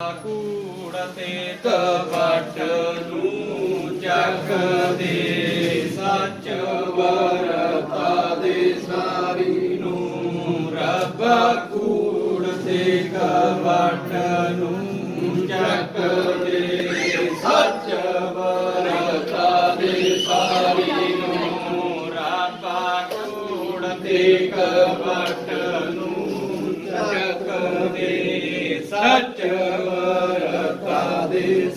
ਕੂੜ ਤੇ ਕਵਟ ਨੂੰ ਜਗ ਦੇ, ਸੱਚ ਵਰਤਾ ਦੇ ਸਾਰੀ ਨੂੰ। ਰੱਬ ਕੂੜ ਤੇ ਕਵਟ ਨੂੰ ਜਗ ਦੇ, ਸੱਚ ਵਰਤਾ ਦੇ ਸਾਰੀ ਨੂੰ। ਰੱਬ ਕੂੜ ਤੇ ਕਵਟ ਨੂੰ ਜਗ ਦੇ, ਸੱਚ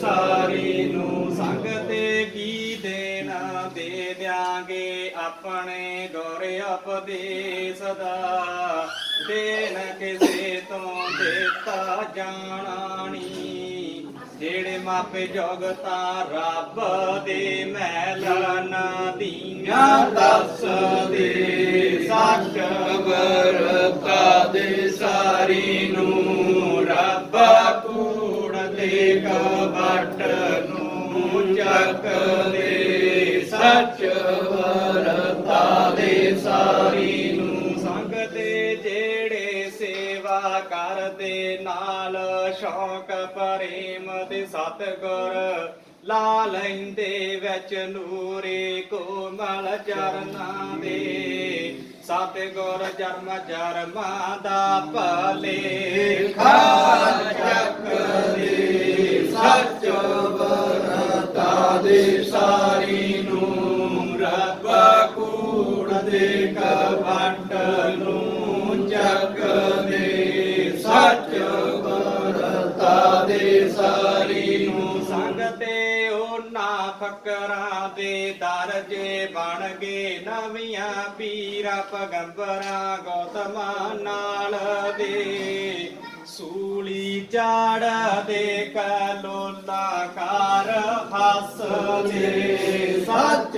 ਸਾਰੀ ਨੂੰ ਸੰਗ ਤੇ ਕੀ ਦੇਣਾ ਦੇ ਦਿਆਂਗੇ ਆਪਣੇ ਗੁਰ ਉਪਦੇਸ਼ ਦਾ। ਦੇਨ ਕਿਸੇ ਤੋਂ ਦਿੱਤਾ ਜਾਣਾ ਨੀ ਜਿਹੜੇ ਮਾਪੇ ਜਗਤਾਂ ਰੱਬ ਦੇ ਮਹਿਲ ਨਦੀਆਂ ਦੱਸਦੇ। ਸੱਚ ਵਰਤਾ ਦੇ ਸਾਰੀ ਨੂੰ ਨੂੰ ਚੱਕ ਦੇ ਸੱਚ ਵਰਤਾ ਦੇ ਸਾਰੀ ਨੂੰ ਸੰਗ ਤੇ ਜਿਹੜੇ ਸੇਵਾ ਕਰਦੇ ਨਾਲ ਸ਼ੌਕ ਪ੍ਰੇਮ ਤੇ ਸਤਗੁਰ ਲਾ ਲੈਂਦੇ ਵਿੱਚ ਨੂਰੇ ਕੋਮਲ ਚਰਨਾਂ ਦੇ। ਸਤਗੁਰ ਜਨਮ ਜਰਮਾਂ ਦਾ ਭਲੇਖਾ ਚੱਕਦੇ ਸੱਚ ਵਰਤਾ ਦੇ ਸਾਰੀ ਨੂੰ ਰੱਬ ਕੂੜ ਦੇ ਕਵਟ ਨੂੰ ਚੱਕਦੇ ਸੱਚ ਵਰਤਾ ਦੇ ਸਾਰੀ ਨੂੰ ਸੰਗ ਤੇ ਉਹਨਾਂ ਫਕਰਾਂ ਦੇ ਦਰਜੇ ਬਣ ਗਏ ਨਵੀਆਂ ਪੀਰਾਂ ਪਗੰਬਰਾਂ ਗੌਤਮਾਂ ਨਾਲ ਦੇ। ਸੂਲੀ ਚਾੜ ਦੇ ਕਲੋਲਾ ਕਾਰ ਹੱਸ ਦੇ ਸੱਚ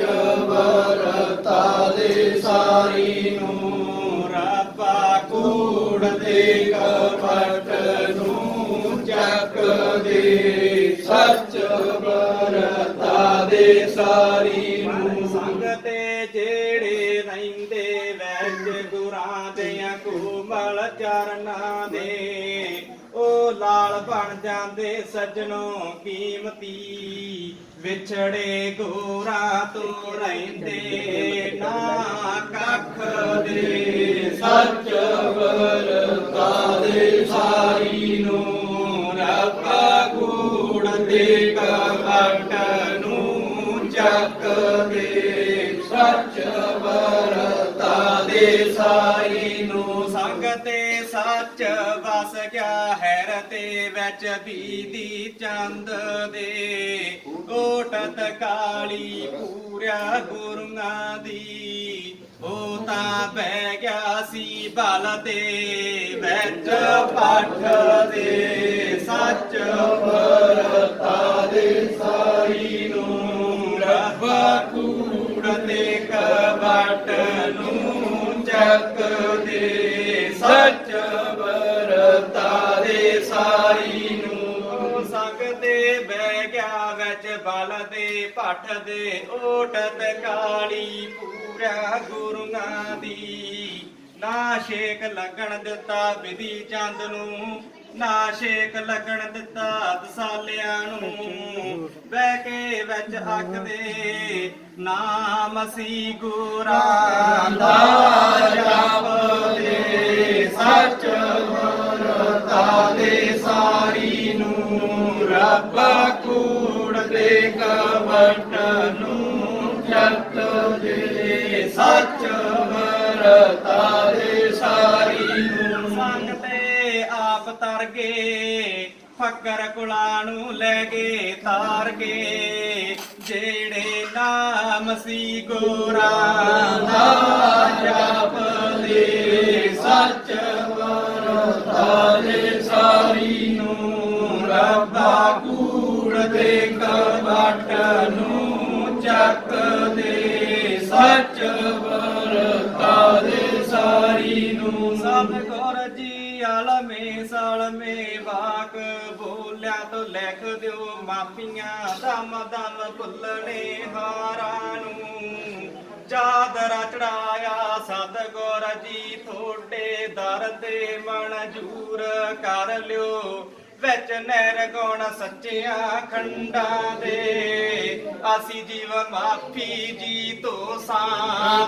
ਵਰਤਾ ਦੇ ਸਾਰੀ ਨੂੰ ਰੱਬਾ ਕੂੜ ਦੇ ਕਪਟ ਨੂੰ ਚੱਕ ਵਰਤਾ ਸਾਰੀ ਨੂੰ। ਸੰਗ ਤੇ ਜਿਹੜੇ ਰਹਿੰਦੇ ਵਿੱਚ ਗੁਰਾਂ ਦੇ ਕੋਮਲ ਚਰਨਾਂ ਦੇ, ਉਹ ਲਾਲ ਬਣ ਜਾਂਦੇ ਸੱਜਣੋ ਕੀਮਤੀ। ਵਿਛੜੇ ਗੋਰਾ ਤੋਂ ਰਹਿੰਦੇ ਨਾ ਕੱਖ ਦੇ। ਸੱਚ ਵਰਤਾ ਦੇ ਸਾਰੀ ਨੂੰ ਰੱਬ ਕੂੜ ਦੇ। ਦੇ ਸੱਚ ਵਰਤਾ ਦੇ ਸਾਰੀ ਨੂੰ ਸੰਗ ਤੇ ਸੱਚ ਵਸ ਗਿਆ ਹੈਰ ਤੇ ਵਿੱਚ ਬੀਦੀ ਚੰਦ ਦੇ ਕੋਟਤ ਕਾਲੀ ਪੂਰਿਆ ਗੁਰੂਆਂ ਦੀ ਉਹ ਤਾਂ ਬਹਿ ਗਿਆ ਸੀ ਬਲ ਤੇ ਵਿੱਚ ਪੱਠ ਦੇ ਸੱਚ ਵਰਤਾ ਦੇ ਸਾਰੀ ਨੂੰ ਦੇ ਸੱਚ ਵਰਤਾ ਸਾਰੀ ਨੂੰ। ਸੰਗ ਬਹਿ ਗਿਆ ਵਿੱਚ ਬਲ ਦੇ ਪੱਠ ਦੇ ਓਟਤ ਕਾਲੀ ਪੂਰਾ ਗੁਰੂਆਂ ਦੀ। ਨਾ ਛੇਕ ਲੱਗਣ ਦਿੱਤਾ ਵਿਧੀ ਚੰਦ ਨੂੰ, ਨਾ ਸ਼ੇਕ ਲੱਗਣ ਦਿੱਤਾ ਦਸਾਲਿਆਂ ਨੂੰ। ਬਹਿ ਕੇ ਵਿੱਚ ਆਖਦੇ ਨਾਮ ਸੀ ਗੁਰਾਂ ਦਾ ਨੂੰ ਜਤ ਦੇ ਸੱਚ ਵਰਤਾ ਦੇ ਸਾਰੀ ਨੂੰ ਸੰਗ ਤੇ ਆਪ ਤਰ ਗਏ ਫਕਰ ਕੁਲਾਂ ਨੂੰ ਲੈ ਗਏ ਤਾਰ ਕੇ ਜਿਹੜੇ ਨਾਮ ਸੀ ਗੋਰਾਂ ਦਾ ਜਪਦੇ ਸੱਚ ਸੱਚ ਵਰਤਾ ਸਾਰੀ ਨੂੰ। ਸਭ ਗੁਰ ਜੀ ਆਲਮੇ ਸਾਲਮੇ, ਵਾਕ ਬੋਲਿਆ ਤੋਂ ਲਿਖ ਦਿਓ ਮਾਪੀਆਂ ਦਮ ਦਮ ਭੁੱਲਣੇ ਹਾਰਾਂ ਨੂੰ। ਚਾਦਰ ਚੜਾਇਆ ਸਤਗੁਰ ਜੀ ਤੁਹਾਡੇ ਦਰ ਤੇ ਮਨਜੂਰ ਕਰ ਲਿਓ। ਵਿੱਚ ਨਿਰਗੁਣ ਸੱਚਿਆ ਖੰਡਾਂ ਦੇ। ਅਸੀਂ ਜੀਵ ਮਾਫੀ ਜੀ ਤੋਂ ਸਾਂ